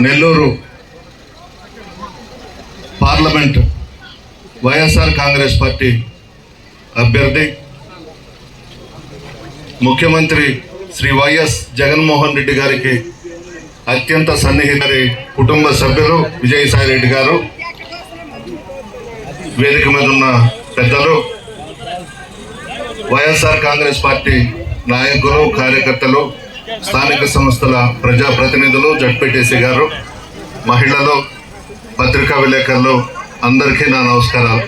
Nellore parliament YSR Congress party అభ్యర్థి ముఖ్యమంత్రి Shri YS Jaganmohan Reddy గారికి అత్యంత సన్నిహితరి కుటుంబ సభ్యులు విజయసాయి రెడ్డి గారు వేదిక మీద ఉన్న పెద్దలు వైఎస్ఆర్ కాంగ్రెస్ పార్టీ నాయకులు కార్యకర్తలు స్థానిక సంస్థల ప్రజాప్రతినిధులు జడ్పీటీసీ గారు మహిళలు పత్రికా విలేకరులు అందరికీ నా నమస్కారాలు.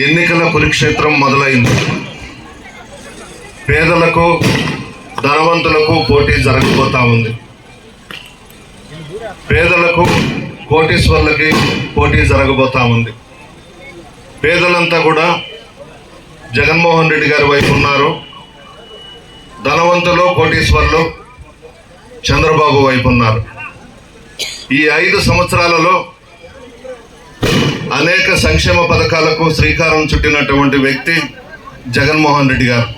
ఎన్నికల కురుక్షేత్రం మొదలైంది. పేదలకు ధనవంతులకు పోటీ జరగబోతా ఉంది. పేదలకు కోటీశ్వర్లకి పోటీ జరగబోతా ఉంది. పేదలంతా కూడా జగన్మోహన్ రెడ్డి గారి వైపు ఉన్నారు. ధనవంతులు కోటీశ్వర్లు చంద్రబాబు వైపు ఉన్నారు. ఈ ఐదు సంవత్సరాలలో అనేక సంక్షేమ పథకాలకు శ్రీకారం చుట్టినటువంటి వ్యక్తి జగన్మోహన్ రెడ్డి గారు.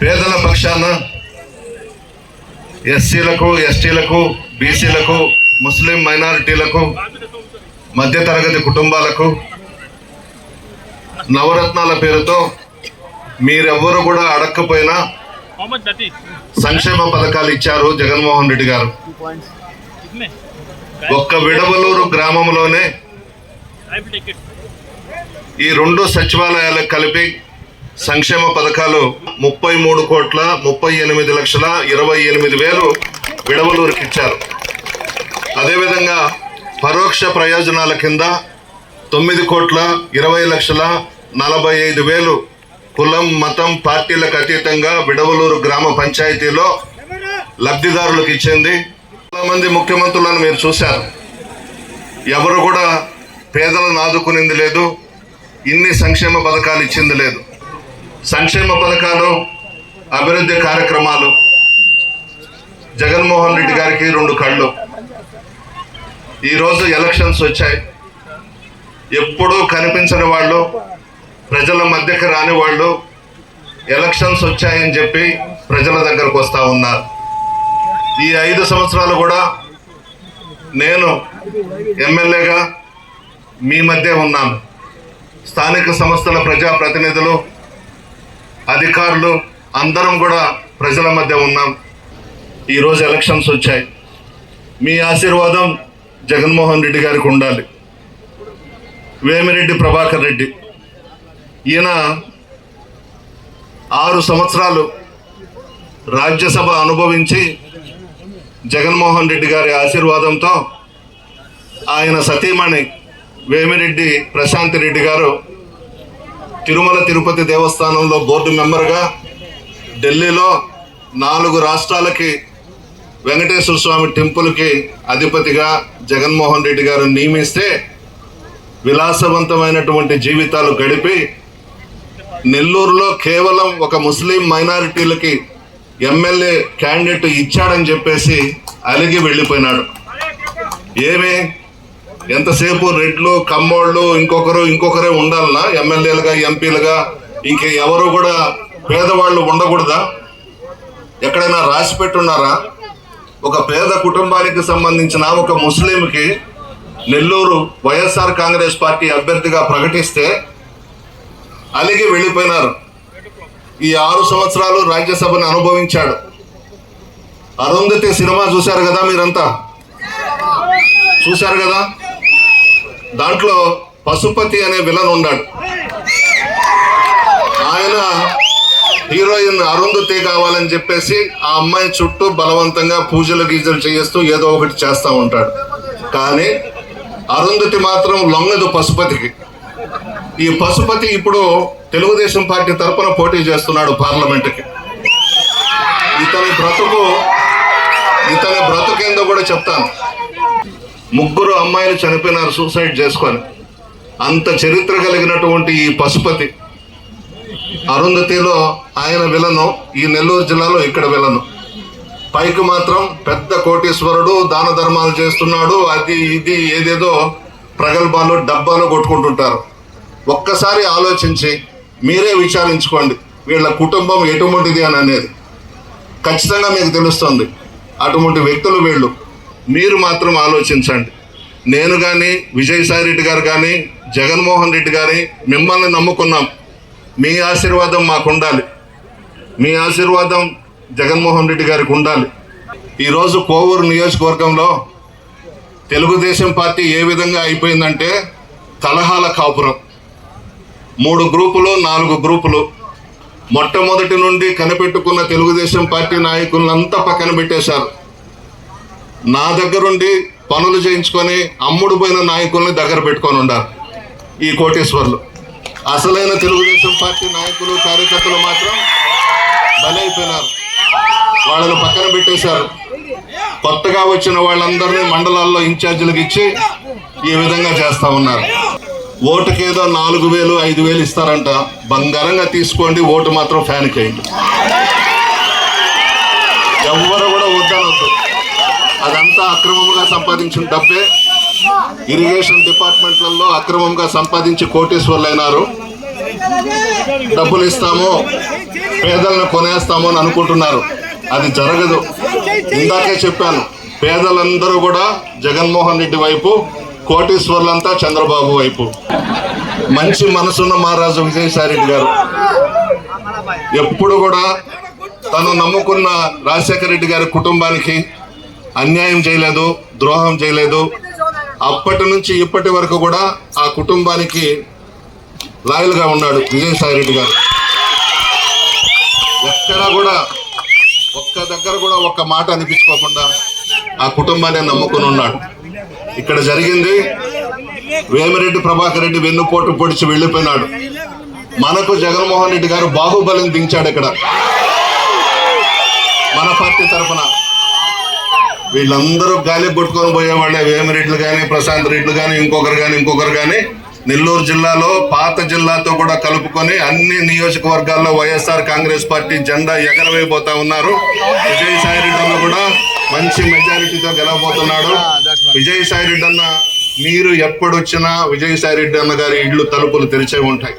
పేదల పక్షాన ఎస్సీలకు ఎస్టీలకు బీసీలకు ముస్లిం మైనారిటీలకు మధ్యతరగతి కుటుంబాలకు నవరత్నాల పేరుతో మీరెవ్వరు కూడా అడగకపోయినా సంక్షేమ పథకాలు ఇచ్చారు జగన్మోహన్ రెడ్డి గారు. ఒక్క విడవలూరు గ్రామంలోనే ఈ రెండు సచివాలయాలకు కలిపి సంక్షేమ పథకాలు ముప్పై మూడు కోట్ల ముప్పై ఎనిమిది లక్షల ఇరవై ఎనిమిది వేలు విడవలూరుకి ఇచ్చారు. అదేవిధంగా పరోక్ష ప్రయోజనాల కింద తొమ్మిది కోట్ల ఇరవై లక్షల నలభై ఐదు వేలు కులం మతం పార్టీలకు అతీతంగా విడవలూరు గ్రామ పంచాయతీలో లబ్ధిదారులకు ఇచ్చింది. చాలామంది ముఖ్యమంత్రులను మీరు చూశారు. ఎవరు కూడా పేదలను ఆదుకునింది లేదు. ఇన్ని సంక్షేమ పథకాలు ఇచ్చింది లేదు. సంక్షేమ పథకాలు అభివృద్ధి కార్యక్రమాలు జగన్మోహన్ రెడ్డి గారికి రెండు కళ్ళు. ఈరోజు ఎలక్షన్స్ వచ్చాయి. ఎప్పుడూ కనిపించని వాళ్ళు ప్రజల మధ్యకి రాని వాళ్ళు ఎలక్షన్స్ వచ్చాయని చెప్పి ప్రజల దగ్గరకు వస్తూ ఉన్నారు. ఈ ఐదు సంవత్సరాలు కూడా నేను ఎమ్మెల్యేగా మీ మధ్య ఉన్నాను. స్థానిక సంస్థల ప్రజాప్రతినిధులు అధికారులు అందరం కూడా ప్రజల మధ్య ఉన్నాం. ఈరోజు ఎలక్షన్స్ వచ్చాయి. మీ ఆశీర్వాదం జగన్మోహన్ రెడ్డి గారికి ఉండాలి. వేమిరెడ్డి ప్రభాకర్ రెడ్డి ఈయన ఆరు సంవత్సరాలు రాజ్యసభ అనుభవించి జగన్మోహన్ రెడ్డి గారి ఆశీర్వాదంతో ఆయన సతీమణి వేమిరెడ్డి ప్రశాంతి రెడ్డి గారు తిరుమల తిరుపతి దేవస్థానంలో బోర్డు మెంబర్గా ఢిల్లీలో నాలుగు రాష్ట్రాలకి వెంకటేశ్వర స్వామి టెంపుల్కి అధిపతిగా జగన్మోహన్ రెడ్డి గారు నియమిస్తే విలాసవంతమైనటువంటి జీవితాలు గడిపి నెల్లూరులో కేవలం ఒక ముస్లిం మైనారిటీలకి ఎమ్మెల్యే క్యాండిడేట్ ఇచ్చాడని చెప్పేసి అలిగి వెళ్ళిపోయినాడు. ఏమి? ఎంతసేపు రెడ్లు కమ్మోళ్ళు ఇంకొకరు ఇంకొకరే ఉండాలనా? ఎమ్మెల్యేలుగా ఎంపీలుగా? ఇంక ఎవరు కూడా పేదవాళ్ళు ఉండకూడదా? ఎక్కడైనా రాసి పెట్టున్నారా? ఒక పేద కుటుంబానికి సంబంధించిన ఒక ముస్లింకి నెల్లూరు వైఎస్ఆర్ కాంగ్రెస్ పార్టీ అభ్యర్థిగా ప్రకటిస్తే అలిగి వెళ్ళిపోయినారు. ఈ ఆరు సంవత్సరాలు రాజ్యసభను అనుభవించాడు. అరుంధతి సినిమా చూశారు కదా మీరంతా? చూశారు కదా? దాంట్లో పశుపతి అనే విలన్ ఉన్నాడు. ఆయన హీరోయిన్ అరుంధతి కావాలని చెప్పేసి ఆ అమ్మాయి చుట్టూ బలవంతంగా పూజలు గీజలు చేస్తూ ఏదో ఒకటి చేస్తూ ఉంటాడు. కానీ అరుంధతి మాత్రం లొంగదు పశుపతికి. ఈ పశుపతి ఇప్పుడు తెలుగుదేశం పార్టీ తరపున పోటీ చేస్తున్నాడు పార్లమెంటుకి. ఇతని బ్రతుకు ఇతని బ్రతుకేందో కూడా చెప్తాను. ముగ్గురు అమ్మాయిలు చనిపోయినారు సూసైడ్ చేసుకొని. అంత చరిత్ర కలిగినటువంటి ఈ పశుపతి అరుంధతిలో ఆయన విలను ఈ నెల్లూరు జిల్లాలో ఇక్కడ విలను. పైకి మాత్రం పెద్ద కోటీశ్వరుడు దాన ధర్మాలు చేస్తున్నాడు అది ఇది ఏదేదో ప్రగల్భాలు డబ్బాలు కొట్టుకుంటుంటారు. ఒక్కసారి ఆలోచించి మీరే విచారించుకోండి. వీళ్ళ కుటుంబం ఎటువంటిది అని అనేది. ఖచ్చితంగా మీకు తెలుస్తుంది. అటువంటి వ్యక్తులు వీళ్ళు. మీరు మాత్రం ఆలోచించండి. నేను కానీ విజయసాయి రెడ్డి గారు కానీ జగన్మోహన్ రెడ్డి గారి మిమ్మల్ని నమ్ముకున్నాం. మీ ఆశీర్వాదం మాకు ఉండాలి మీ ఆశీర్వాదం జగన్మోహన్ రెడ్డి గారికి ఉండాలి. ఈరోజు కోవూరు నియోజకవర్గంలో తెలుగుదేశం పార్టీ ఏ విధంగా అయిపోయిందంటే కలహాల కాపురం. మూడు గ్రూపులు నాలుగు గ్రూపులు. మొట్టమొదటి నుండి కనిపెట్టుకున్న తెలుగుదేశం పార్టీ నాయకులంతా పక్కన పెట్టేశారు. నా దగ్గరుండి పనులు చేయించుకొని అమ్ముడు పోయిన నాయకుల్ని దగ్గర పెట్టుకొని ఉండారు ఈ కోటేశ్వర్లు. అసలైన తెలుగుదేశం పార్టీ నాయకులు కార్యకర్తలు మాత్రం బలైపోయినారు వాళ్ళని పక్కన పెట్టేశారు. కొత్తగా వచ్చిన వాళ్ళందరినీ మండలాల్లో ఇన్ఛార్జీలకు ఇచ్చి ఈ విధంగా చేస్తా ఉన్నారు. ఓటుకేదో నాలుగు వేలు ఐదు వేలు ఇస్తారంట. బంగారంగా తీసుకోండి ఓటు మాత్రం ఫ్యాన్కి అయింది ఎవ్వరు కూడా వద్దనొద్దు. అదంతా అక్రమంగా సంపాదించిన డబ్బే. ఇరిగేషన్ డిపార్ట్మెంట్లలో అక్రమంగా సంపాదించి కోటేశ్వర్లు డబ్బులు ఇస్తాము పేదలను కొనేస్తాము అని అనుకుంటున్నారు. అది జరగదు. ఇందాకే చెప్పాను పేదలందరూ కూడా జగన్మోహన్ రెడ్డి వైపు కోటేశ్వర్లంతా చంద్రబాబు వైపు. మంచి మనసున్న మహారాజు విజయసాయిరెడ్డి గారు. ఎప్పుడు కూడా తను నమ్ముకున్న రాజశేఖర రెడ్డి గారి కుటుంబానికి అన్యాయం చేయలేదు ద్రోహం చేయలేదు. అప్పటి నుంచి ఇప్పటి వరకు కూడా ఆ కుటుంబానికి లాయల్గా ఉన్నాడు విజయసాయిరెడ్డి గారు. ఎక్కడ కూడా ఒక్క దగ్గర కూడా ఒక్క మాట అనిపించుకోకుండా ఆ కుటుంబాన్ని నమ్ముకుని ఉన్నాడు. ఇక్కడ జరిగింది. వేమిరెడ్డి ప్రభాకర్ రెడ్డి వెన్నుపోటు పొడిచి వెళ్ళిపోయినాడు. మనకు జగన్మోహన్ రెడ్డి గారు బాహుబలిని దించాడు ఇక్కడ. మన పార్టీ తరఫున వీళ్ళందరూ గాలి కొట్టుకొని పోయేవాళ్ళే. వేమిరెడ్లు కానీ ప్రశాంత్ రెడ్లు కానీ ఇంకొకరు కానీ ఇంకొకరు కానీ నెల్లూరు జిల్లాలో పాత జిల్లాతో కూడా కలుపుకొని అన్ని నియోజకవర్గాల్లో వైఎస్ఆర్ కాంగ్రెస్ పార్టీ జెండా ఎగరవేయబోతా ఉన్నారు. విజయసాయి రెడ్డి కూడా మంచి మెజారిటీతో గెలవబోతున్నాడు. విజయసాయి రెడ్డి అన్న మీరు ఎప్పుడొచ్చినా విజయసాయి రెడ్డి అన్న గారి ఇళ్ళు తలుపులు తెరిచే ఉంటాయి.